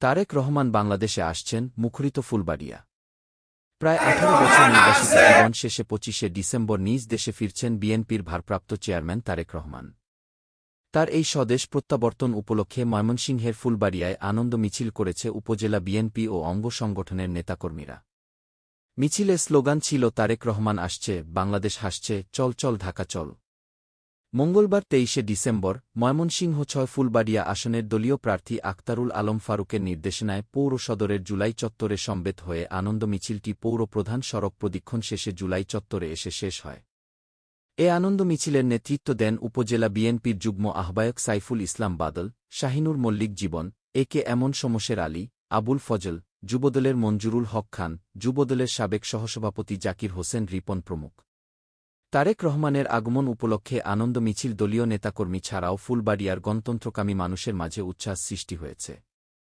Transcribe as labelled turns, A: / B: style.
A: তারেক রহমান বাংলাদেশে আসছেন মুখরিত ফুলবাড়িয়া। প্রায় আঠারো বছর নির্বাসিত জীবন শেষে পঁচিশে ডিসেম্বর নিজ দেশে ফিরছেন বিএনপির ভারপ্রাপ্ত চেয়ারম্যান তারেক রহমান। তার এই স্বদেশ প্রত্যাবর্তন উপলক্ষে ময়মনসিংহের ফুলবাড়িয়ায় আনন্দ মিছিল করেছে উপজেলা বিএনপি ও অঙ্গ সংগঠনের নেতাকর্মীরা। মিছিলের স্লোগান ছিল, তারেক রহমান আসছে, বাংলাদেশ হাসছে, চল চল ঢাকা চল। মঙ্গলবার তেইশে ডিসেম্বর, ময়মনসিংহ ছয় ফুলবাড়িয়া আসনের দলীয় প্রার্থী আক্তারুল আলম ফারুকের নির্দেশনায় পৌর সদরের জুলাই চত্বরে সম্বেত হয়ে আনন্দ মিছিলটি পৌর প্রধান সড়ক প্রদীক্ষণ শেষে জুলাই চত্বরে এসে শেষ হয়। এ আনন্দ মিছিলের নেতৃত্ব দেন উপজেলা বিএনপির যুগ্ম আহ্বায়ক সাইফুল ইসলাম বাদল, শাহিনুর মল্লিক জীবন, এ কে এমন সমশের আলী, আবুল ফজল, যুবদলের মঞ্জুরুল হক খান, যুবদলের সাবেক সহসভাপতি জাকির হোসেন রিপন প্রমুখ। তারেক রহমানের আগমন উপলক্ষে আনন্দ মিছিল দলীয় নেতাকর্মী ছাড়াও ফুলবাড়িয়ার গণতন্ত্রকামী মানুষের মাঝে উচ্ছ্বাস সৃষ্টি হয়েছে।